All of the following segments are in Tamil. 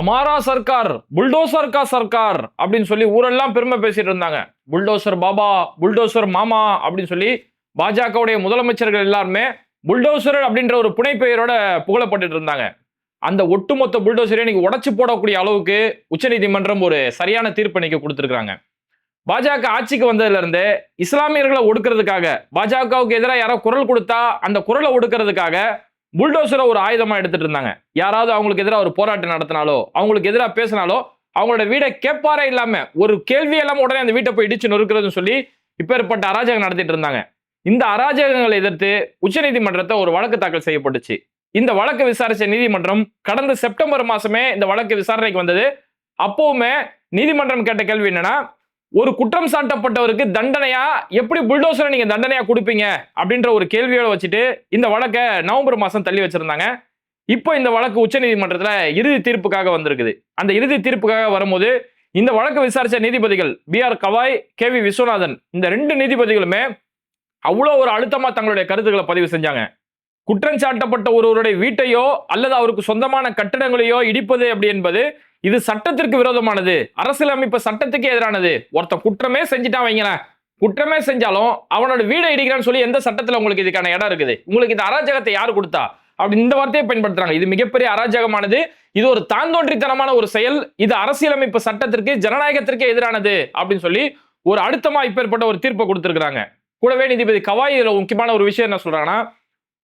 அமாரா சர்க்கார் புல்டோசர் கா சர்க்கார் அப்படின்னு சொல்லி ஊரெல்லாம் பெருமை பேசிட்டு இருந்தாங்க. புல்டோசர் பாபா புல்டோசர் மாமா அப்படின்னு சொல்லி பாஜகவுடைய முதலமைச்சர்கள் எல்லாருமே புல்டோசர் அப்படின்ற ஒரு புனைப்பெயரோட புகழப்பட்டு இருந்தாங்க. அந்த ஒட்டுமொத்த புல்டோசரை இன்னைக்கு உடச்சு போடக்கூடிய அளவுக்கு உச்சநீதிமன்றம் ஒரு சரியான தீர்ப்பு இன்னைக்கு கொடுத்துருக்காங்க பாஜக ஆட்சிக்கு வந்ததுலேருந்து இஸ்லாமியர்களை ஒடுக்கிறதுக்காக பாஜகவுக்கு எதிராக யாரோ குரல் கொடுத்தா அந்த குரலை ஒடுக்கிறதுக்காக புல்டோசரை ஒரு ஆயுதமாக எடுத்துட்டு இருந்தாங்க. யாராவது அவங்களுக்கு எதிராக ஒரு போராட்டம் நடத்தினாலோ அவங்களுக்கு எதிராக பேசினாலோ அவங்களோட வீடை கேட்பாரே இல்லாமல் ஒரு கேள்வி இல்லாமல் உடனே அந்த வீட்டை போய் இடிச்சு நொறுக்கிறதுன்னு சொல்லி இப்பேற்பட்ட அராஜகம் நடத்திட்டு இருந்தாங்க. இந்த அராஜகங்களை எதிர்த்து உச்சநீதிமன்றத்தை ஒரு வழக்கு தாக்கல் செய்யப்பட்டுச்சு. இந்த வழக்கு விசாரிச்ச நீதிமன்றம் கடந்த செப்டம்பர் மாசமே இந்த வழக்கு விசாரணைக்கு வந்தது. அப்பவுமே நீதிமன்றம் கேட்ட கேள்வி என்னன்னா ஒரு குற்றம் சாட்டப்பட்டவருக்கு தண்டனையா? எப்படி புல்டோசரை நீங்க தண்டனையா கொடுப்பீங்க? அப்படின்ற ஒரு கேள்வியோட வச்சுட்டு இந்த வழக்கை நவம்பர் மாசம் தள்ளி வச்சிருந்தாங்க. இப்போ இந்த வழக்கு உச்சநீதிமன்றத்தில் இறுதி தீர்ப்புக்காக வந்திருக்குது. அந்த இறுதி தீர்ப்புக்காக வரும்போது இந்த வழக்கு விசாரிச்ச நீதிபதிகள் B R Gavai K V Viswanathan இந்த ரெண்டு நீதிபதிகளுமே அவ்வளோ ஒரு அழுத்தமாக தங்களுடைய கருத்துக்களை பதிவு செஞ்சாங்க. குற்றம் சாட்டப்பட்ட ஒருவருடைய வீட்டையோ அல்லது அவருக்கு சொந்தமான கட்டிடங்களையோ இடிப்பது அப்படி என்பது இது சட்டத்திற்கு விரோதமானது. அரசியலமைப்பு சட்டத்துக்கு எதிரானது. ஒருத்தன் குற்றமே செஞ்சுட்டான் வைங்களேன். குற்றமே செஞ்சாலும் அவனோட வீடை இடிக்கிறான்னு சொல்லி எந்த சட்டத்தில் உங்களுக்கு இதுக்கான இடம் இருக்குது? உங்களுக்கு இந்த அராஜகத்தை யார் கொடுத்தா? அப்படி இந்த வார்த்தையை பயன்படுத்துறாங்க. இது மிகப்பெரிய அராஜகமானது. இது ஒரு தாந்தோன்றித்தனமான ஒரு செயல். இது அரசியலமைப்பு சட்டத்திற்கு ஜனநாயகத்திற்கு எதிரானது அப்படின்னு சொல்லி ஒரு அழுத்தமா இப்பேற்பட்ட ஒரு தீர்ப்பை கொடுத்துருக்குறாங்க. கூடவே நீதிபதி கவாய் இதுல முக்கியமான ஒரு விஷயம் என்ன சொல்றாங்கன்னா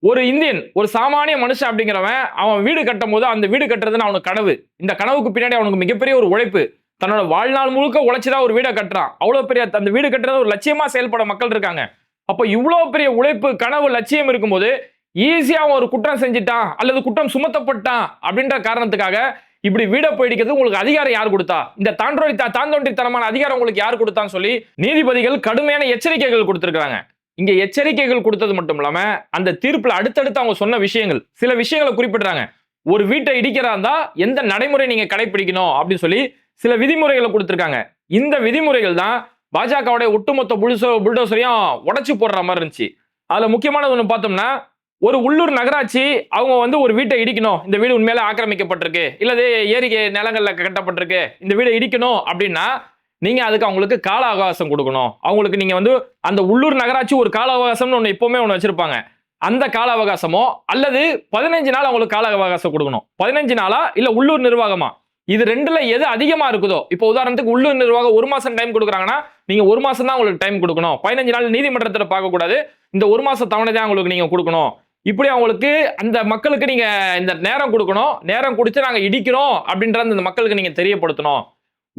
ஒரு இந்தியன் ஒரு சாமானிய மனுஷன் அப்படிங்கிறவன் அவன் வீடு கட்டும் போது அந்த வீடு கட்டுறதுன்னு அவனுக்கு கனவு. இந்த கனவுக்கு பின்னாடி அவனுக்கு மிகப்பெரிய ஒரு உழைப்பு. தன்னோட வாழ்நாள் முழுக்க உழைச்சுதான் ஒரு வீடை கட்டுறான். அவ்வளோ பெரிய அந்த வீடு கட்டுறது ஒரு லட்சியமா செயல்பட மக்கள் இருக்காங்க. அப்போ இவ்வளோ பெரிய உழைப்பு கனவு லட்சியம் இருக்கும்போது ஈஸியா அவன் ஒரு குற்றம் செஞ்சுட்டான் அல்லது குற்றம் சுமத்தப்பட்டான் அப்படின்ற காரணத்துக்காக இப்படி வீடை போயிடிக்கிறது உங்களுக்கு அதிகாரம் யார் கொடுத்தா? இந்த தாண்டோடி தாந்தோன்றித்தனமான அதிகாரம் உங்களுக்கு யார் கொடுத்தான்னு சொல்லி நீதிபதிகள் கடுமையான எச்சரிக்கைகள் கொடுத்துருக்காங்க இங்க எச்சரிக்கைகள் கொடுத்தது மட்டும் இல்லாம அந்த தீர்ப்புல அடுத்தடுத்து அவங்க சொன்ன விஷயங்கள் சில விஷயங்களை குறிப்பிடுறாங்க. ஒரு வீட்டை இடிக்கிறா இருந்தா எந்த நடைமுறை நீங்க கடைபிடிக்கணும் அப்படின்னு சொல்லி சில விதிமுறைகளை கொடுத்துருக்காங்க. இந்த விதிமுறைகள் தான் பாஜகவுடைய ஒட்டுமொத்த புல்சோ புல்டோசரையும் உடைச்சு போடுற மாதிரி இருந்துச்சு. அதுல முக்கியமானது ஒன்று பார்த்தோம்னா ஒரு உள்ளூர் நகராட்சி அவங்க வந்து ஒரு வீட்டை இடிக்கணும். இந்த வீடு உண்மையில ஆக்கிரமிக்கப்பட்டிருக்கு. இல்லது ஏரிக்கை நிலங்கள்ல கட்டப்பட்டிருக்கு. இந்த வீடை இடிக்கணும் அப்படின்னா நீங்க அதுக்கு அவங்களுக்கு கால அவகாசம் கொடுக்கணும். அவங்களுக்கு நீங்க வந்து அந்த உள்ளூர் நகராட்சி ஒரு கால அவகாசம்னு ஒன்று எப்பவுமே ஒன்று வச்சிருப்பாங்க. அந்த கால அவகாசமோ அல்லது பதினஞ்சு நாள் அவங்களுக்கு கால அவகாசம் கொடுக்கணும். பதினஞ்சு நாளா இல்ல உள்ளூர் நிர்வாகமா? இது ரெண்டுல எது அதிகமா இருக்குதோ? இப்போ உதாரணத்துக்கு உள்ளூர் நிர்வாகம் ஒரு மாசம் டைம் கொடுக்குறாங்கன்னா நீங்க ஒரு மாசம் தான் உங்களுக்கு டைம் கொடுக்கணும். பதினஞ்சு நாள் நீதிமன்றத்தில் பார்க்கக்கூடாது. இந்த ஒரு மாசம் தவணை தான் உங்களுக்கு நீங்க கொடுக்கணும். இப்படி அவங்களுக்கு அந்த மக்களுக்கு நீங்க இந்த நேரம் கொடுக்கணும். நேரம் கொடுத்து நாங்க இடிக்கிறோம் அப்படின்ற அந்த மக்களுக்கு நீங்க தெரியப்படுத்தணும்.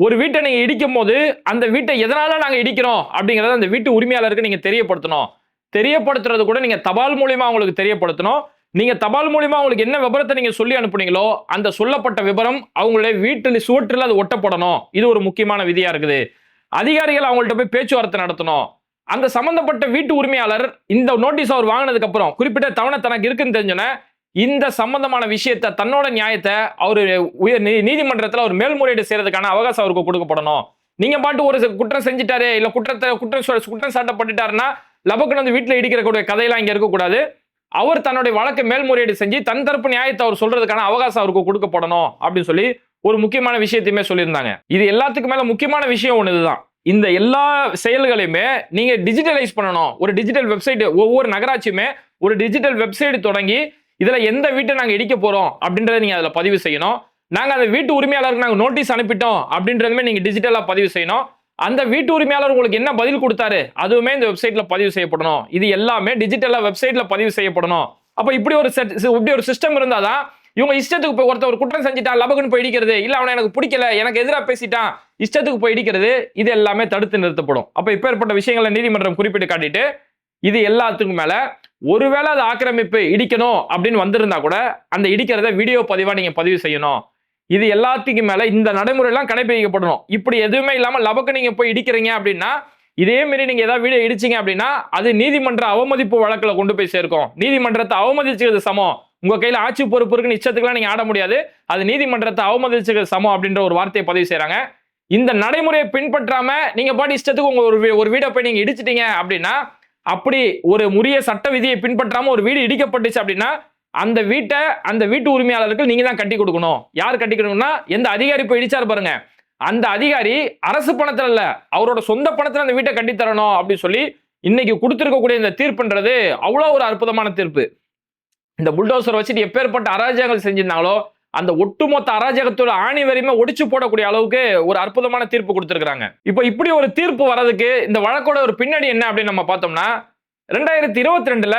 ஒரு வீட்டை நீங்கள் இடிக்கும் போது அந்த வீட்டை எதனால் நாங்கள் இடிக்கிறோம் அப்படிங்கிறத அந்த வீட்டு உரிமையாளருக்கு நீங்கள் தெரியப்படுத்தணும். தெரியப்படுத்துறது கூட நீங்கள் தபால் மூலியமா அவங்களுக்கு தெரியப்படுத்தணும். நீங்கள் தபால் மூலியமா அவங்களுக்கு என்ன விபரத்தை நீங்கள் சொல்லி அனுப்புனீங்களோ அந்த சொல்லப்பட்ட விபரம் அவங்களுடைய வீட்டில் சுவற்றில் அது ஒட்டப்படணும். இது ஒரு முக்கியமான விதியாக இருக்குது. அதிகாரிகள் அவங்கள்ட்ட போய் பேச்சுவார்த்தை நடத்தணும். அந்த சம்மந்தப்பட்ட வீட்டு உரிமையாளர் இந்த நோட்டீஸ் அவர் வாங்கினதுக்கப்புறம் குறிப்பிட்ட தவணை தனக்கு இருக்குன்னு தெரிஞ்சோன்னே இந்த சம்பந்தமான விஷயத்தை தன்னோட நியாயத்தை அவர் உயர் நீ- அவர் மேல்முறையீடு செய்யறதுக்கான அவகாசம் அவருக்கு கொடுக்கப்படணும். நீங்க பாட்டு ஒரு குற்றம் செஞ்சிட்டாரு இல்ல குற்றத்தை குற்றம் குற்றம் சாட்டப்பட்டுட்டாருன்னா லபக்குன்னு வந்து வீட்டில் இடிக்கிறக்கூடிய கதையெல்லாம் இங்க இருக்கக்கூடாது. அவர் தன்னுடைய வழக்கை மேல்முறையீடு செஞ்சு தன் தரப்பு நியாயத்தை அவர் சொல்றதுக்கான அவகாசம் அவருக்கு கொடுக்கப்படணும் அப்படின்னு சொல்லி ஒரு முக்கியமான விஷயத்தையுமே சொல்லியிருந்தாங்க. இது எல்லாத்துக்கு மேல முக்கியமான விஷயம் ஒன்று இதுதான். இந்த எல்லா செயல்களையுமே நீங்க டிஜிட்டலைஸ் பண்ணணும். ஒரு டிஜிட்டல் வெப்சைட் ஒவ்வொரு நகராட்சியுமே ஒரு டிஜிட்டல் வெப்சைட் தொடங்கி இதில் எந்த வீட்டை நாங்கள் இடிக்க போகிறோம் அப்படின்றத நீங்கள் அதில் பதிவு செய்யணும். நாங்கள் அந்த வீட்டு உரிமையாளருக்கு நாங்கள் நோட்டீஸ் அனுப்பிட்டோம் அப்படின்றதுமே நீங்கள் டிஜிட்டலாக பதிவு செய்யணும். அந்த வீட்டு உரிமையாளர் உங்களுக்கு என்ன பதில் கொடுத்தாரு? அதுவுமே இந்த வெப்சைட்டில் பதிவு செய்யப்படணும். இது எல்லாமே டிஜிட்டலாக வெப்சைட்டில் பதிவு செய்யப்படணும். அப்போ இப்படி ஒரு set- இப்படி ஒரு சிஸ்டம் இருந்தால் தான் இவங்க இஷ்டத்துக்கு போய் ஒருத்தர் ஒரு குற்றம் செஞ்சுட்டான் லபகுன்னு போய் இடிக்கிறது இல்லை அவனை எனக்கு பிடிக்கல எனக்கு எதிராக பேசிட்டான் இஷ்டத்துக்கு போய் இடிக்கிறது இது எல்லாமே தடுத்து நிறுத்தப்படும். அப்போ இப்பேற்பட்ட விஷயங்களை நீதிமன்றம் குறிப்பிட்டு காட்டிட்டு இது எல்லாத்துக்கும் மேலே ஒருவேளை அது ஆக்கிரமிப்பு இடிக்கணும் அப்படின்னு வந்திருந்தா கூட அந்த இடிக்கிறத வீடியோ பதிவாக நீங்கள் பதிவு செய்யணும். இது எல்லாத்துக்கும் மேலே இந்த நடைமுறையெல்லாம் கடைபிடிக்கப்படணும். இப்படி எதுவுமே இல்லாமல் லபக்கு நீங்கள் போய் இடிக்கிறீங்க அப்படின்னா இதே மாரி நீங்கள் ஏதாவது வீடியோ இடிச்சீங்க அப்படின்னா அது நீதிமன்ற அவமதிப்பு வழக்கில் கொண்டு போய் சேர்க்கும். நீதிமன்றத்தை அவமதிச்சது சமம். உங்கள் கையில் ஆட்சி பொறுப்பு இருக்குன்னு இச்சத்துக்குலாம் நீங்கள் ஆட முடியாது. அது நீதிமன்றத்தை அவமதிச்சது சமம் அப்படின்ற ஒரு வார்த்தையை பதிவு செய்கிறாங்க இந்த நடைமுறையை பின்பற்றாமல் நீங்கள் பாட்டு இஷ்டத்துக்கு உங்கள் ஒரு வீ- ஒரு வீடை போய் நீங்கள் இடிச்சிட்டீங்க அப்படின்னா அப்படி ஒரு உரிய சட்ட விதியை பின்பற்றாம ஒரு வீடு இடிக்கப்பட்டுச்சு அப்படின்னா அந்த வீட்டை அந்த வீட்டு உரிமையாளருக்கு நீங்க தான் கட்டி கொடுக்கணும். யார் கட்டி கொடுக்கணும்னா எந்த அதிகாரி போய் இடிச்சாரு பாருங்க. அந்த அதிகாரி அரசு பணத்துல இல்ல அவரோட சொந்த பணத்துல அந்த வீட்டை கட்டித்தரணும் அப்படின்னு சொல்லி இன்னைக்கு கொடுத்துருக்கக்கூடிய இந்த தீர்ப்புன்றது அவ்வளோ ஒரு அற்புதமான தீர்ப்பு. இந்த புல்டோசர் வச்சுட்டு எப்பேற்பட்ட அராஜகங்கள் செஞ்சிருந்தாங்களோ அந்த ஒட்டுமொத்த அராஜகத்தோட ஆணி வரையுமே ஒடிச்சு போடக்கூடிய அளவுக்கு ஒரு அற்புதமான தீர்ப்பு கொடுத்துருக்காங்க இப்போ இப்படி ஒரு தீர்ப்பு வர்றதுக்கு இந்த வழக்கோட ஒரு பின்னணி என்ன அப்படின்னு நம்ம பார்த்தோம்னா ரெண்டாயிரத்தி இருபத்தி ரெண்டுல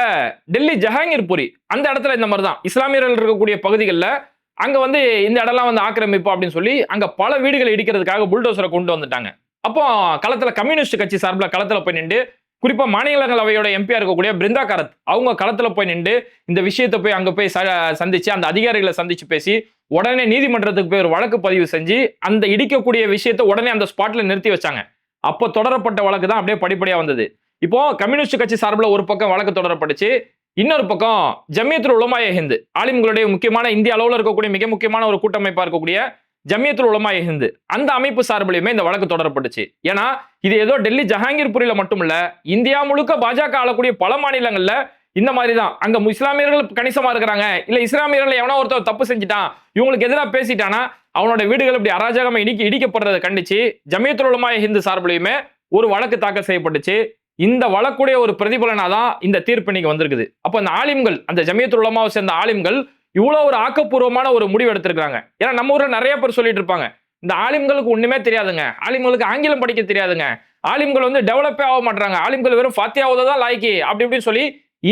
டெல்லி ஜஹாங்கீர்புரி அந்த இடத்துல இந்த மாதிரி தான். இஸ்லாமியர்கள் இருக்கக்கூடிய பகுதிகளில் அங்க வந்து இந்த இடம்லாம் வந்து ஆக்கிரமிப்பு அப்படின்னு சொல்லி அங்க பல வீடுகளை இடிக்கிறதுக்காக புல்டோசரை கொண்டு வந்துட்டாங்க. அப்போ களத்துல கம்யூனிஸ்ட் கட்சி சார்பில் களத்துல போய் நின்று குறிப்பாக மாநிலங்களவையோட எம்பியாக இருக்கக்கூடிய பிருந்தா கரத் அவங்க களத்தில் போய் நின்று இந்த விஷயத்தை போய் அங்கே போய் ச- சந்திச்சு அந்த அதிகாரிகளை சந்திச்சு பேசி உடனே நீதிமன்றத்துக்கு போய் ஒரு வழக்கு பதிவு செஞ்சு அந்த இடிக்கக்கூடிய விஷயத்தை உடனே அந்த ஸ்பாட்டில் நிறுத்தி வச்சாங்க. அப்போ தொடரப்பட்ட வழக்கு தான் அப்படியே படிப்படியாக வந்தது. இப்போ கம்யூனிஸ்ட் கட்சி சார்பில் ஒரு பக்கம் வழக்கு தொடரப்பட்டுச்சு இன்னொரு பக்கம் ஜமியத்துல் உலமாய ஹிந்து ஆலிம்களுடைய முக்கியமான இந்திய அளவில் இருக்கக்கூடிய மிக முக்கியமான ஒரு கூட்டமைப்பாக இருக்கக்கூடிய ஜமியத்துல் உலமாய ஹிந்து அந்த அமைப்பு சார்பிலையுமே இந்த வழக்கு தொடரப்பட்டுச்சு. ஏன்னா இது ஏதோ டெல்லி ஜஹாங்கீர்புரியில மட்டும் இல்ல இந்தியா முழுக்க பாஜக ஆளக்கூடிய பல மாநிலங்கள்ல இந்த மாதிரி தான் அங்க இஸ்லாமியர்கள் கணிசமா இருக்கிறாங்க. இல்ல இஸ்லாமியர்கள் எவனோ ஒருத்தர் தப்பு செஞ்சுட்டான். இவங்களுக்கு எதிராக பேசிட்டானா அவனோட வீடுகள் இப்படி அராஜகமா இடிக்க இடிக்கப்படுறதை கண்டிச்சு ஜமியத்துல் உலமா ஹிந்து சார்பிலையுமே ஒரு வழக்கு தாக்கல் செய்யப்பட்டுச்சு. இந்த வழக்குடைய ஒரு பிரதிபலனா தான் இந்த தீர்ப்பு இன்னைக்கு வந்திருக்குது. அப்போ அந்த ஆலிம்கள் அந்த ஜமியத்துல் உலமாவை சேர்ந்த ஆலிம்கள் இவ்வளோ ஒரு ஆக்கப்பூர்வமான ஒரு முடிவு எடுத்திருக்காங்க ஏன்னா நம்ம ஊரில் நிறைய பேர் சொல்லிட்டு இருப்பாங்க. இந்த ஆலிம்களுக்கு ஒன்றுமே தெரியாதுங்க. ஆலிம்களுக்கு ஆங்கிலம் படிக்க தெரியாதுங்க. ஆலிம்கள் வந்து டெவலப்பே ஆக மாட்டாங்க ஆலிம்கள் வெறும் ஃபாத்தியாவது தான் லாய்க்கு அப்படி இப்படின்னு சொல்லி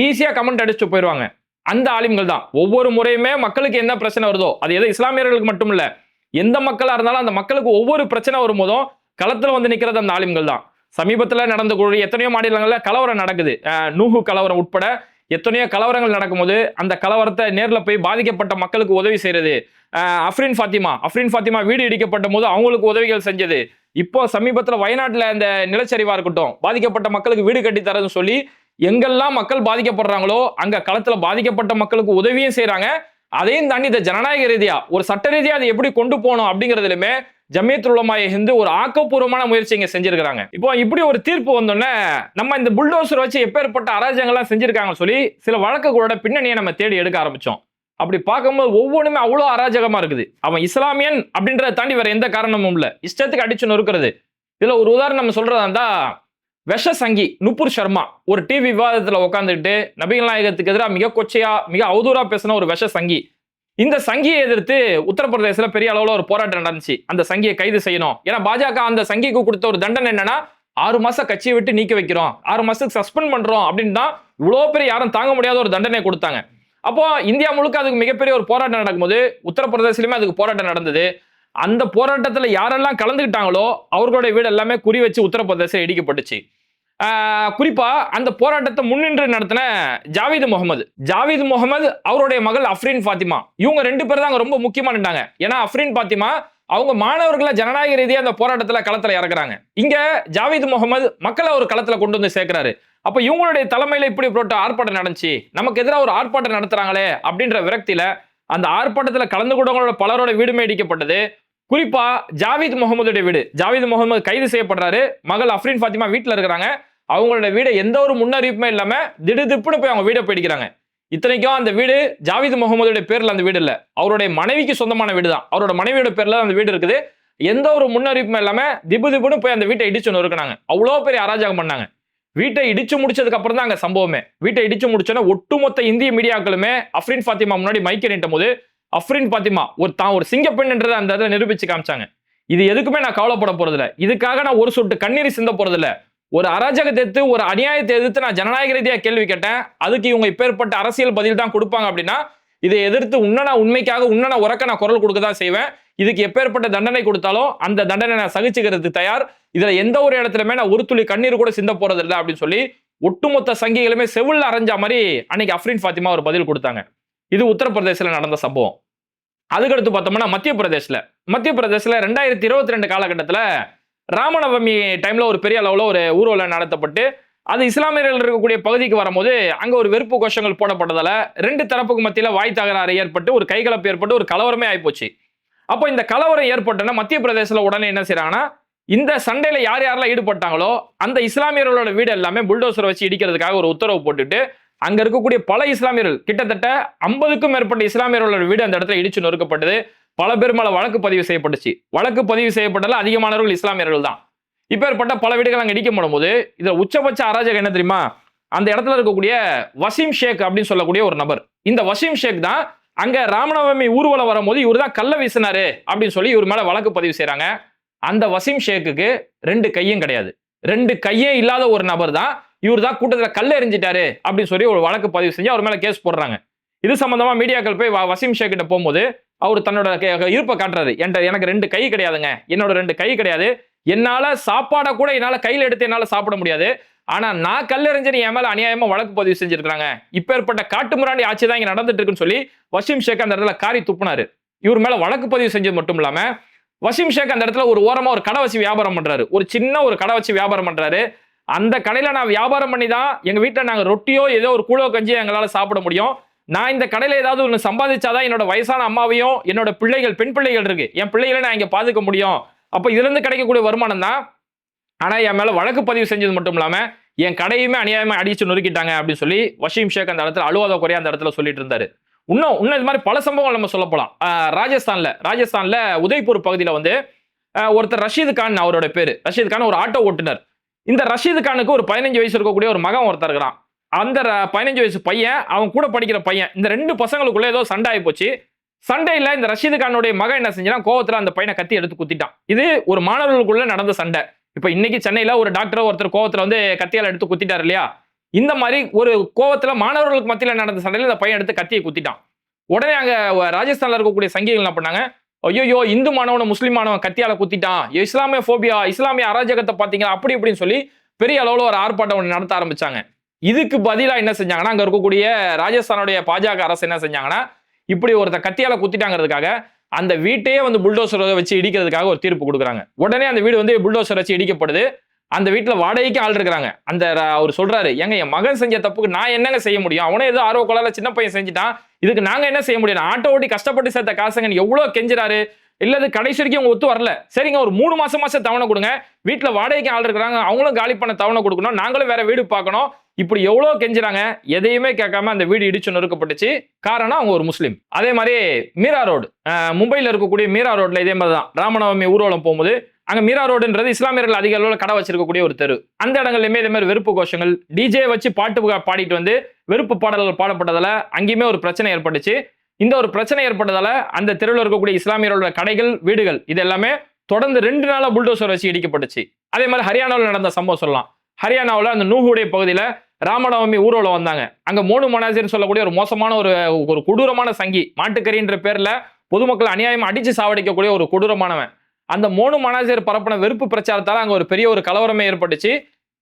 ஈஸியாக கமெண்ட் அடிச்சுட்டு போயிடுவாங்க அந்த ஆலிம்கள் தான். ஒவ்வொரு முறையுமே மக்களுக்கு என்ன பிரச்சனை வருதோ அது எது இஸ்லாமியர்களுக்கு மட்டும் இல்லை எந்த மக்களாக இருந்தாலும் அந்த மக்களுக்கு ஒவ்வொரு பிரச்சனை வரும்போதும் களத்தில் வந்து நிற்கிறது அந்த ஆலிம்கள் தான். சமீபத்தில் நடந்த கூடிய எத்தனையோ மாநிலங்களில் கலவரம் நடக்குது. நூகு கலவரம் உட்பட எத்தனையோ கலவரங்கள் நடக்கும்போது அந்த கலவரத்தை நேரில் போய் பாதிக்கப்பட்ட மக்களுக்கு உதவி செய்கிறது அஃப்ரின் ஃபாத்திமா. அஃப்ரின் ஃபாத்திமா வீடு இடிக்கப்பட்ட போது அவங்களுக்கு உதவிகள் செஞ்சது. இப்போ சமீபத்தில் வயநாட்டில் இந்த நிலச்சரிவாக இருக்கட்டும் பாதிக்கப்பட்ட மக்களுக்கு வீடு கட்டி தரதுன்னு சொல்லி எங்கெல்லாம் மக்கள் பாதிக்கப்படுறாங்களோ அங்கே களத்தில் பாதிக்கப்பட்ட மக்களுக்கு உதவியும் செய்கிறாங்க அதையும் தாண்டி இந்த ஜனநாயக ரீதியாக ஒரு சட்ட ரீதியாக அதை எப்படி கொண்டு போகணும் அப்படிங்கிறதுலையுமே ஜமியத்துல் உலமாய ஹிந்து ஒரு ஆக்கப்பூர்வமான முயற்சி இங்க செஞ்சிருக்காங்க இப்போ இப்படி ஒரு தீர்ப்பு வந்தோடனே நம்ம இந்த புல்டோசர் வச்சு எப்பேற்பட்ட அராஜகங்கள்லாம் செஞ்சிருக்காங்கன்னு சொல்லி சில வழக்குகளோட பின்னணியை நம்ம தேடி எடுக்க ஆரம்பிச்சோம். அப்படி பார்க்கும்போது ஒவ்வொன்றுமே அவ்வளோ அராஜகமாக இருக்குது. அவன் இஸ்லாமியன் அப்படின்றத தாண்டி வேற எந்த காரணமும் இல்லை. இஷ்டத்துக்கு அடிச்சு நொறுக்கிறது. இதில் ஒரு உதாரணம் நம்ம சொல்கிறதா இருந்தால் விஷ சங்கி நுப்பூர் சர்மா ஒரு டிவி விவாதத்தில் உட்காந்துட்டு நபிகள் நாயகத்துக்கு எதிராக மிக கொச்சையாக மிக அவதூறாக பேசின ஒரு விஷ சங்கி. இந்த சங்கியை எதிர்த்து உத்தரப்பிரதேசத்தில் பெரிய அளவில் ஒரு போராட்டம் நடந்துச்சு. அந்த சங்கியை கைது செய்யணும். ஏன்னா பாஜக அந்த சங்கிக்கு கொடுத்த ஒரு தண்டனை என்னன்னா ஆறு மாசம் கட்சியை விட்டு நீக்க வைக்கிறோம். ஆறு மாசத்துக்கு சஸ்பெண்ட் பண்றோம் அப்படின்னு தான் இவ்வளோ பெரிய யாரும் தாங்க முடியாத ஒரு தண்டனை கொடுத்தாங்க. அப்போ இந்தியா முழுக்க அதுக்கு மிகப்பெரிய ஒரு போராட்டம் நடக்கும்போது உத்தரப்பிரதேசிலுமே அதுக்கு போராட்டம் நடந்தது. அந்த போராட்டத்தில் யாரெல்லாம் கலந்துக்கிட்டாங்களோ அவர்களுடைய வீடு எல்லாமே குறி வச்சு உத்தரப்பிரதேசம் இடிக்கப்பட்டுச்சு. குறிப்பாக அந்த போராட்டத்தை முன்னின்று நடத்தின ஜாவித் முகமது. ஜாவித் முகமது அவருடைய மகள் அஃப்ரீன் ஃபாத்திமா. இவங்க ரெண்டு பேர் தான் அங்கே ரொம்ப முக்கியமாக நின்றாங்க. ஏன்னா அஃப்ரின் ஃபாத்திமா அவங்க மாணவர்களை ஜனநாயக ரீதியாக அந்த போராட்டத்தில் களத்தில் இறக்குறாங்க. இங்கே ஜாவித் முகமது மக்களை ஒரு களத்தில் கொண்டு வந்து சேர்க்குறாரு. அப்போ இவங்களுடைய தலைமையில் இப்படி போட்டு ஆர்ப்பாட்டம் நடந்துச்சு. நமக்கு எதிராக ஒரு ஆர்ப்பாட்டம் நடத்துகிறாங்களே அப்படின்ற விரக்தியில் அந்த ஆர்ப்பாட்டத்தில் கலந்து கொண்டவங்களோட பலரோட வீடு மேடிக்கப்பட்டது. குறிப்பாக ஜாவித் முகமதுடைய வீடு. ஜாவித் முகமது கைது செய்யப்படுறாரு. மகள் அஃப்ரீன் ஃபாத்திமா வீட்டில் இருக்கிறாங்க. அவங்களோட வீடை எந்த ஒரு முன்னறிவிப்புமே இல்லாம திடுதிப்புன்னு போய் அவங்க வீடை போயிடிக்கிறாங்க. இத்தனைக்கும் அந்த வீடு ஜாவித் முகமதுடைய பேர்ல அந்த வீடு இல்லை. அவருடைய மனைவிக்கு சொந்தமான வீடு தான் அவரோட மனைவியோட பேர்ல அந்த வீடு இருக்குது. எந்த ஒரு முன்னறிவிப்புமே இல்லாம திபு திபுன்னு போய் அந்த வீட்டை இடிச்சு நொறுக்கினாங்க அவ்வளோ பெரிய அராஜகம் பண்ணாங்க. வீட்டை இடிச்சு முடிச்சதுக்கு அப்புறம் தான் அங்க சம்பவமே. வீட்டை இடிச்சு முடிச்சோன்னா ஒட்டுமொத்த இந்திய மீடியாக்களுமே அஃப்ரின் ஃபாத்திமா முன்னாடி மைக்க நீட்டும் போது அஃப்ரின் பாத்திமா ஒரு தான் ஒரு சிங்கப்பெண்ன்றதை அந்த இதை நிரூபிச்சு காமிச்சாங்க. இது எதுக்குமே நான் கவலைப்பட போறதில்ல. இதுக்காக நான் ஒரு சொட்டு கண்ணீர் சிந்த போறதில்ல. ஒரு அராஜகத்தை எதிர்த்து ஒரு அநியாயத்தை எதிர்த்து நான் ஜனநாயக ரீதியாக கேள்வி கேட்டேன். அதுக்கு இவங்க இப்பேற்பட்ட அரசியல் பதில் தான் கொடுப்பாங்க அப்படின்னா இதை எதிர்த்து உன்ன உண்மைக்காக உன்னன உறக்க நான் குரல் கொடுக்க தான் செய்வேன். இதுக்கு எப்பேற்பட்ட தண்டனை கொடுத்தாலும் அந்த தண்டனை நான் சகிச்சுக்கிறதுக்கு தயார். இதுல எந்த ஒரு இடத்துலயுமே நான் ஒரு துளி கண்ணீர் கூட சிந்த போறது இல்லை அப்படின்னு சொல்லி ஒட்டுமொத்த சங்கிகளுமே செவுல்ல அரைஞ்ச மாதிரி அன்னைக்கு அஃப்ரின் ஃபாத்திமா ஒரு பதில் கொடுத்தாங்க. இது உத்தரப்பிரதேசில் நடந்த சம்பவம். அதுக்கடுத்து பார்த்தோம்னா மத்திய பிரதேசில் மத்திய பிரதேசில் ரெண்டாயிரத்தி இருபத்தி ரெண்டு காலகட்டத்தில் ராமநவமி டைமில் ஒரு பெரிய அளவில் ஒரு ஊர்வலம் நடத்தப்பட்டு அது இஸ்லாமியர்கள் இருக்கக்கூடிய பகுதிக்கு வரும்போது அங்கே ஒரு வெறுப்பு கோஷங்கள் போடப்பட்டதால் ரெண்டு தரப்புக்கு மத்தியில் வாய் தகராறு ஏற்பட்டு ஒரு கைகலப்பு ஏற்பட்டு ஒரு கலவரமே ஆகிப்போச்சு அப்போ இந்த கலவரம் ஏற்பட்டோன்னா மத்திய பிரதேசத்தில் உடனே என்ன செய்கிறாங்கன்னா இந்த சண்டையில் யார் யாரெல்லாம் ஈடுபட்டாங்களோ அந்த இஸ்லாமியர்களோட வீடு எல்லாமே புல்டோசரை வச்சு இடிக்கிறதுக்காக ஒரு உத்தரவு போட்டுட்டு அங்கே இருக்கக்கூடிய பல இஸ்லாமியர்கள் கிட்டத்தட்ட ஐம்பதுக்கும் மேற்பட்ட இஸ்லாமியர்களோட வீடு அந்த இடத்துல இடிச்சு நொறுக்கப்பட்டது. பல பேர் மேல வழக்கு பதிவு செய்யப்பட்டுச்சு. வழக்கு பதிவு செய்யப்பட்டதில் அதிகமானவர்கள் இஸ்லாமியர்கள் தான். இப்பேற்பட்ட பல வீடுகள் அங்கே இடிக்க போடும்போது இதில் உச்சபட்ச அராஜகம் என்ன தெரியுமா? அந்த இடத்துல இருக்கக்கூடிய வசீம் ஷேக் அப்படின்னு சொல்லக்கூடிய ஒரு நபர். இந்த வசீம் ஷேக் தான் அங்க ராமநவமி ஊர்வலம் வரும்போது இவர் தான் கல்ல வீசினாரு அப்படின்னு சொல்லி இவர் மேல வழக்கு பதிவு செய்கிறாங்க அந்த வசீம் ஷேக்குக்கு ரெண்டு கையும் கிடையாது. ரெண்டு கையே இல்லாத ஒரு நபர் தான் இவர் தான் கூட்டத்தில் கல் எரிஞ்சிட்டாரு அப்படின்னு சொல்லி ஒரு வழக்கு பதிவு செஞ்சு அவர் மேல கேஸ் போடுறாங்க. இது சம்பந்தமா மீடியாக்கள் போய் வசீம் ஷேக்கிட்ட போகும்போது அவர் தன்னோட இருப்பை காட்டுறாரு. என்கிட்ட எனக்கு ரெண்டு கை கிடையாதுங்க. என்னோட ரெண்டு கை கிடையாது. என்னால் சாப்பாடை கூட என்னால் கையில் எடுத்து என்னால் சாப்பிட முடியாது. ஆனால் நான் கல்லறிஞர் என் மேலே அநியாயமாக வழக்கு பதிவு செஞ்சிருக்காங்க காட்டு காட்டுமிராண்டி ஆட்சி தான் இங்கே நடந்துட்டு இருக்குன்னு சொல்லி வசீம் ஷேக் அந்த இடத்துல காரி துப்புனாரு. இவர் மேலே வழக்கு பதிவு செஞ்சது மட்டும் இல்லாமல் வசீம் ஷேக் அந்த இடத்துல ஒரு ஓரமாக ஒரு கடை வச்சு வியாபாரம் பண்ணுறாரு ஒரு சின்ன ஒரு கடை வச்சு வியாபாரம் பண்ணுறாரு அந்த கடையில் நான் வியாபாரம் பண்ணி தான் எங்கள் வீட்டில் நாங்கள் ரொட்டியோ ஏதோ ஒரு கூழோ கஞ்சியோ எங்களால் சாப்பிட முடியும். நான் இந்த கடையில் ஏதாவது ஒன்று சம்பாதிச்சாதான் என்னோட வயசான அம்மாவையும் என்னோட பிள்ளைகள் பெண் பிள்ளைகள் இருக்கு. என் பிள்ளைகளை நான் இங்கே பாதுக்க முடியும். அப்போ இதுலேருந்து கிடைக்கக்கூடிய வருமானம் தான். ஆனால் என் மேலே வழக்கு பதிவு செஞ்சது மட்டும் இல்லாமல் என் கடையுமே அநியாயமாக அடிச்சு நொறுக்கிட்டாங்க அப்படின்னு சொல்லி வஷீம் ஷேக் அந்த இடத்துல அழுவாத குறையா அந்த இடத்துல சொல்லிட்டு இருந்தாரு. இன்னும் இன்னும் இது மாதிரி பல சம்பவங்கள் நம்ம சொல்ல ராஜஸ்தானில் ராஜஸ்தானில் உதய்பூர் பகுதியில் வந்து ஒருத்தர் ரஷீது கான் அவரோட பேர். ரஷீது கான் ஒரு ஆட்டோ ஓட்டுநர் இந்த ரஷீது கானுக்கு ஒரு பதினஞ்சு வயசு இருக்கக்கூடிய ஒரு மகன் ஒருத்தர் இருக்கிறான். அந்த பதினஞ்சு வயசு பையன் அவன் கூட படிக்கிற பையன் இந்த ரெண்டு பசங்களுக்குள்ள ஏதோ சண்டை ஆகி போச்சு. சண்டையில் இந்த ரஷீது கானுடைய மகன் என்ன செஞ்சான் கோவத்தில் அந்த பையனை கத்தி எடுத்து குத்திட்டான். இது ஒரு மாணவர்களுக்குள்ள நடந்த சண்டை. இப்போ இன்னைக்கு சென்னையில் ஒரு டாக்டரோ ஒருத்தர் கோவத்தில் வந்து கத்தியால் எடுத்து குத்திட்டார் இல்லையா? இந்த மாதிரி ஒரு கோவத்தில் மாணவர்களுக்கு மத்தியில் நடந்த சண்டையில் இந்த பையன் எடுத்து கத்தியை குத்திட்டான். உடனே அங்கே ராஜஸ்தானில் இருக்கக்கூடிய சங்கிகள் என்ன பண்ணாங்க? ஐயோ இந்து மாணவனை முஸ்லீம் மாணவன் கத்தியால குத்திட்டான். இஸ்லாமிய ஃபோபியா இஸ்லாமிய அராஜகத்தை பார்த்தீங்களா? அப்படி இப்படின்னு சொல்லி பெரிய அளவில் ஒரு ஆர்ப்பாட்டம் ஒன்று நடத்த ஆரம்பிச்சாங்க. இதுக்கு பதிலாக என்ன செஞ்சாங்கன்னா அங்கே இருக்கக்கூடிய ராஜஸ்தானுடைய பாஜக அரசு என்ன செஞ்சாங்கன்னா இப்படி ஒருத்தன் கத்தியால குத்திட்டாங்கிறதுக்காக அந்த வீட்டையே வந்து புல்டோசரை வச்சு இடிக்கிறதுக்காக ஒரு தீர்ப்பு கொடுக்குறாங்க. உடனே அந்த வீடு வந்து புல்டோசர் வச்சு இடிக்கப்படுது. அந்த வீட்டில் வாடகைக்கு ஆள் இருக்கிறாங்க. அந்த அவர் சொல்றாரு ஏங்க என் மகன் செஞ்ச தப்புக்கு நான் என்னங்க செய்ய முடியும்? அவனே ஏதோ ஆர்வ கொள்ளால சின்ன பையன் செஞ்சுட்டான். இதுக்கு நாங்க என்ன செய்ய முடியும்? நான் ஆட்டோ ஓட்டி கஷ்டப்பட்டு சேர்த்த காசுங்க எவ்வளோ கெஞ்சுறாரு? இல்லது கடைசி வரைக்கும் உங்க ஒத்து வரல. சரிங்க ஒரு மூணு மாசம் மாசம் தவணை கொடுங்க. வீட்டில் வாடகைக்கு ஆள் இருக்கிறாங்க. அவங்களும் காலி பண்ண தவணை கொடுக்கணும். நாங்களும் வேற வீடு பார்க்கணும். இப்படி எவ்வளோ கெஞ்சுறாங்க எதையுமே கேட்காம அந்த வீடு இடிச்சு நொறுக்கப்பட்டுச்சு. காரணம் அவங்க ஒரு முஸ்லீம். அதே மாதிரி மீரா ரோடு. மும்பையில் இருக்கக்கூடிய மீரா ரோட்ல இதே மாதிரி தான். ராமநவமி ஊர்வலம் போகும்போது அங்கே மீரா ரோடுன்றது இஸ்லாமியர்கள் அதிக அளவில் கடை வச்சிருக்கக்கூடிய ஒரு தெரு. அந்த இடங்கள்லையுமே இதே மாதிரி வெறுப்பு கோஷங்கள். டிஜே வச்சு பாட்டு பாடிட்டு வந்து வெறுப்பு பாடல்கள் பாடப்பட்டதால் அங்கேயுமே ஒரு பிரச்சனை ஏற்பட்டுச்சு. இந்த ஒரு பிரச்சனை ஏற்பட்டதால் அந்த தெருவில் இருக்கக்கூடிய இஸ்லாமியர்களோட கடைகள் வீடுகள் இது எல்லாமே தொடர்ந்து ரெண்டு நாளாக புல்டோசர் வச்சு இடிக்கப்பட்டுச்சு. அதே மாதிரி ஹரியானாவில் நடந்த சம்பவம் சொல்லலாம். ஹரியானாவில் அந்த நூகுடைய பகுதியில் ராமநவமி ஊர்வலம் வந்தாங்க. அங்க மோனு மனாசிர்னு சொல்லக்கூடிய ஒரு மோசமான ஒரு ஒரு கொடூரமான சங்கி மாட்டுக்கறின்ற பேர்ல பொதுமக்கள் அநியாயமா அடிச்சு சாவடிக்கக்கூடிய ஒரு கொடூரமானவன். அந்த மோனு மனாசிர் பரப்பின வெறுப்பு பிரச்சாரத்தால் அங்க ஒரு பெரிய ஒரு கலவரமே ஏற்பட்டுச்சு.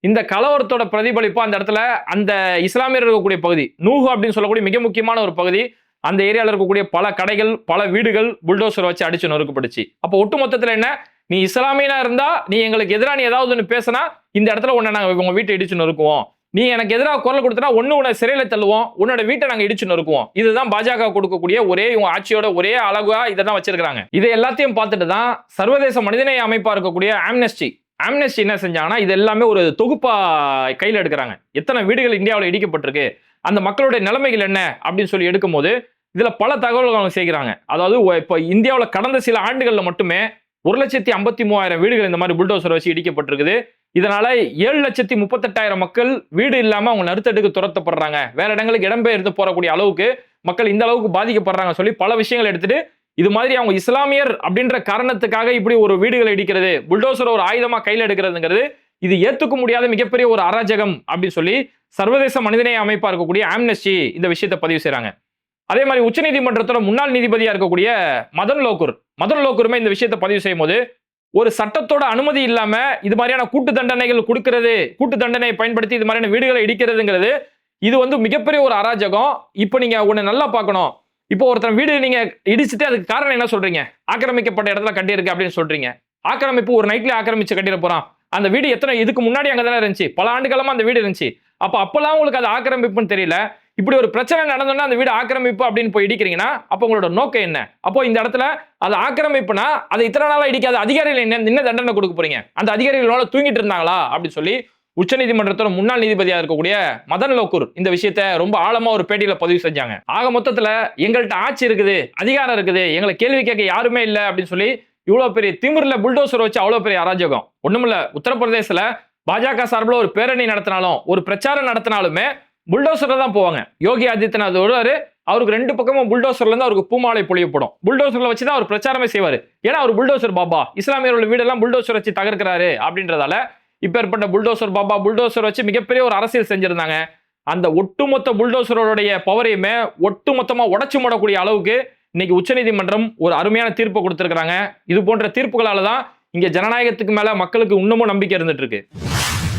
இந்த கலவரத்தோட பிரதிபலிப்பு அந்த இடத்துல அந்த இஸ்லாமியர் இருக்கக்கூடிய பகுதி நூஹு அப்படின்னு சொல்லக்கூடிய மிக முக்கியமான ஒரு பகுதி அந்த ஏரியாவில் இருக்கக்கூடிய பல கடைகள் பல வீடுகள் புல்டோசர் வச்சு அடிச்சு நொறுக்கப்பட்டுச்சு அப்போ ஒட்டு மொத்தத்தில் என்ன? நீ இஸ்லாமியனா இருந்தா நீ எங்களுக்கு எதிராக நீ ஏதாவது ஒன்று பேசினா இந்த இடத்துல உன்னை நாங்கள் உங்க வீட்டை இடிச்சு நொறுக்குவோம். நீ எனக்கு எதிராக குரல் கொடுத்தனா ஒன்று உன்னை சிறையில் தள்ளுவோம் உன்னோட வீட்டை நாங்கள் இடிச்சு நொறுக்குவோம். இதுதான் பாஜக கொடுக்கக்கூடிய ஒரே இவங்க ஆட்சியோட ஒரே அழகா இதை தான் வச்சிருக்காங்க இதை எல்லாத்தையும் பார்த்துட்டு தான் சர்வதேச மனிதநேய அமைப்பா இருக்கக்கூடிய ஆம்னஸ்டி ஆம்னஸ்டி என்ன செஞ்சாங்கன்னா இது எல்லாமே ஒரு தொகுப்பா கையில் எடுக்கிறாங்க. எத்தனை வீடுகள் இந்தியாவில் இடிக்கப்பட்டிருக்கு அந்த மக்களுடைய நிலைமைகள் என்ன அப்படின்னு சொல்லி எடுக்கும்போது இதில் பல தகவல்கள் அவங்க செய்கிறாங்க. அதாவது இப்போ இந்தியாவில் கடந்த சில ஆண்டுகளில் மட்டுமே ஒரு லட்சத்தி ஐம்பத்தி மூவாயிரம் வீடுகள் இந்த மாதிரி புல்டோசர் வச்சு இடிக்கப்பட்டிருக்குது. இதனால ஏழு லட்சத்தி முப்பத்தெட்டாயிரம் மக்கள் வீடு இல்லாம அவங்க நடுத்தடுக்கு துரத்தப்படுறாங்க. வேற இடங்களுக்கு இடம்பெயர்ந்து போறக்கூடிய அளவுக்கு மக்கள் இந்த அளவுக்கு பாதிக்கப்படுறாங்க சொல்லி பல விஷயங்கள் எடுத்துட்டு இது மாதிரி அவங்க இஸ்லாமியர் அப்படின்ற காரணத்துக்காக இப்படி ஒரு வீடுகளை இடிக்கிறது புல்டோசர் ஒரு ஆயுதமா கையில் எடுக்கிறதுங்கிறது இது ஏத்துக்க முடியாத மிகப்பெரிய ஒரு அராஜகம் அப்படின்னு சொல்லி சர்வதேச மனிதநேய அமைப்பா இருக்கக்கூடிய ஆம்னஸ்டி இந்த விஷயத்தை பதிவு செய்யறாங்க அதே மாதிரி உச்சநீதிமன்றத்தோட முன்னாள் நீதிபதியா இருக்கக்கூடிய மதன் லோக்கூர் மதன் லோக்கூருமே இந்த விஷயத்தை பதிவு செய்யும் போது ஒரு சட்டத்தோட அனுமதி இல்லாம இது மாதிரியான கூட்டு தண்டனைகள் கொடுக்கிறது கூட்டு தண்டனையை பயன்படுத்தி இது மாதிரியான வீடுகளை இடிக்கிறதுங்கிறது இது வந்து மிகப்பெரிய ஒரு அராஜகம். இப்போ நீங்க ஒண்ணு நல்லா பார்க்கணும். இப்போ ஒருத்தன் வீடு நீங்க இடிச்சுட்டு அதுக்கு காரணம் என்ன சொல்றீங்க? ஆக்கிரமிக்கப்பட்ட இடத்துல கட்டியிருக்கு அப்படின்னு சொல்றீங்க. ஆக்கிரமிப்பு ஒரு நைட்ல ஆக்கிரமிச்சு கட்டிட போறான். அந்த வீடு எத்தனை இதுக்கு முன்னாடி அங்கே தானே இருந்துச்சு. பல ஆண்டுகாலமா அந்த வீடு இருந்துச்சு. அப்ப அப்பெல்லாம் உங்களுக்கு அது ஆக்கிரமிப்புன்னு தெரியல. இப்படி ஒரு பிரச்சனை நடந்தோன்னா அந்த வீடு ஆக்கிரமிப்பு அப்படின்னு போய் இடிக்கிறீங்கன்னா அப்போ உங்களோட நோக்கம் என்ன? அப்போ இந்த இடத்துல அது ஆக்கிரமிப்புனா அதை இத்தனை நாளாக இடிக்காத அதிகாரிகள் என்ன என்ன தண்டனை கொடுக்க போறீங்க? அந்த அதிகாரிகளோட தூங்கிட்டு இருந்தாங்களா? அப்படின்னு சொல்லி உச்சநீதிமன்றத்தோட முன்னாள் நீதிபதியாக இருக்கக்கூடிய மதன் லோக்கூர் இந்த விஷயத்த ரொம்ப ஆழமா ஒரு பேட்டியில பதிவு செஞ்சாங்க. ஆக மொத்தத்துல எங்கள்கிட்ட ஆட்சி இருக்குது அதிகாரம் இருக்குது எங்களை கேள்வி கேட்க யாருமே இல்லை அப்படின்னு சொல்லி இவ்வளவு பெரிய திமிரில் புல்டோசர் வச்சு அவ்வளவு பெரிய அராஜகம். ஒண்ணுமில்ல உத்தரப்பிரதேசல பாஜக சார்பில் ஒரு பேரணி நடத்தினாலும் ஒரு பிரச்சாரம் நடத்தினாலுமே புல்டோசரில் தான் போவாங்க. யோகி ஆதித்யநாத் வருவார் அவருக்கு ரெண்டு பக்கமும் புல்டோசர்லேருந்து அவருக்கு பூமாலை பொழியப்படும். புல்டோசரில் வச்சு தான் அவர் பிரச்சாரமே செய்வார். ஏன்னா அவர் புல்டோசர் பாபா. இஸ்லாமியர்களோட வீடெல்லாம் புல்டோசர் வச்சு தகர்க்கிறாரு அப்படின்றதால இப்பேற்பட்ட புல்டோசர் பாபா புல்டோசர் வச்சு மிகப்பெரிய ஒரு அரசியல் செஞ்சிருந்தாங்க. அந்த ஒட்டுமொத்த புல்டோசரோடைய பவரையுமே ஒட்டுமொத்தமாக உடைச்சு மூடக்கூடிய அளவுக்கு இன்னைக்கு உச்சநீதிமன்றம் ஒரு அருமையான தீர்ப்பை கொடுத்துருக்குறாங்க. இது போன்ற தீர்ப்புகளால் தான் இங்கே ஜனநாயகத்துக்கு மேலே மக்களுக்கு இன்னமும் நம்பிக்கை இருந்துட்டு இருக்கு.